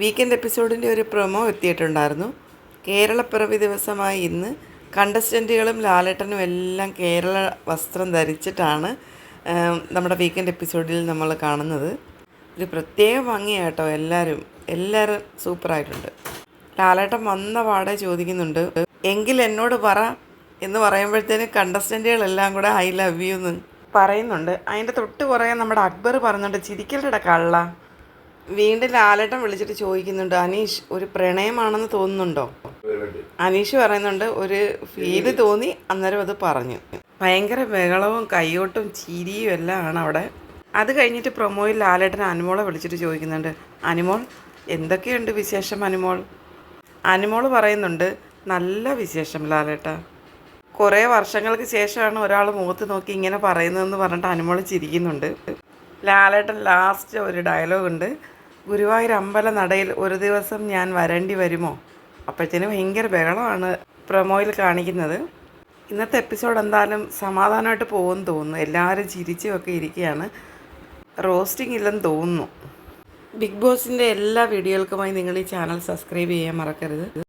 Weekend എപ്പിസോഡിന്റെ ഒരു promo എത്തിയിട്ടുണ്ടായിരുന്നു. കേരളപ്പിറവി ദിവസമായി ഇന്ന് കണ്ടസ്റ്റന്റുകളും ലാലേട്ടനും എല്ലാം കേരള വസ്ത്രം ധരിച്ചിട്ടാണ് നമ്മുടെ വീക്കെൻഡ് എപ്പിസോഡിൽ നമ്മൾ കാണുന്നത്. ഒരു പ്രത്യേക ഭംഗിയാട്ടോ എല്ലാവരും. എല്ലാവരും സൂപ്പറായിട്ടുണ്ട്. ലാലേട്ടൻ വന്ന പാടെ ചോദിക്കുന്നുണ്ട് എങ്കിൽ എന്നോട് പറ എന്ന് പറയുമ്പോഴത്തേന് കണ്ടസ്റ്റന്റുകളെല്ലാം കൂടെ ഐ ലവ് യു എന്ന് പറയുന്നുണ്ട്. അതിന്റെ തൊട്ട് പുറകെ നമ്മുടെ അക്ബർ പറയുന്നുണ്ട് ചിരിക്കലട കള്ള. വീണ്ടും ലാലേട്ടൻ വിളിച്ചിട്ട് ചോദിക്കുന്നുണ്ട് അനീഷ് ഒരു പ്രണയമാണെന്ന് തോന്നുന്നുണ്ടോ? അനീഷ് പറയുന്നുണ്ട് ഒരു ഫീൽ തോന്നി അന്നേരം അത് പറഞ്ഞു. ഭയങ്കര ബഹളവും കൈയോട്ടും ചിരിയും എല്ലാം ആണ് അവിടെ. അത് കഴിഞ്ഞിട്ട് പ്രൊമോയിൽ ലാലേട്ടൻ അനുമോളെ വിളിച്ചിട്ട് ചോദിക്കുന്നുണ്ട് അനുമോൾ എന്തൊക്കെയുണ്ട് വിശേഷം അനുമോൾ? അനുമോൾ പറയുന്നുണ്ട് നല്ല വിശേഷം ലാലേട്ട. കുറേ വർഷങ്ങൾക്ക് ശേഷമാണ് ഒരാൾ മുഖത്ത് നോക്കി ഇങ്ങനെ പറയുന്നതെന്ന് പറഞ്ഞിട്ട് അനുമോൾ ചിരിക്കുന്നുണ്ട്. ലാലേട്ടൻ ലാസ്റ്റ് ഒരു ഡയലോഗുണ്ട് ഗുരുവായൂർ അമ്പല നടയിൽ ഒരു ദിവസം ഞാൻ വരേണ്ടി വരുമോ? അപ്പോഴത്തേനും ഭയങ്കര ബഹളമാണ് പ്രൊമോയിൽ കാണിക്കുന്നത്. ഇന്നത്തെ എപ്പിസോഡ് എന്തായാലും സമാധാനമായിട്ട് പോകുമെന്ന് തോന്നുന്നു. എല്ലാവരും ചിരിച്ചുമൊക്കെ ഇരിക്കുകയാണ്. റോസ്റ്റിംഗ് ഇല്ലെന്ന് തോന്നുന്നു. ബിഗ് ബോസിന്റെ എല്ലാ വീഡിയോകൾക്കുമായി നിങ്ങൾ ഈ ചാനൽ സബ്സ്ക്രൈബ് ചെയ്യാൻ മറക്കരുത്.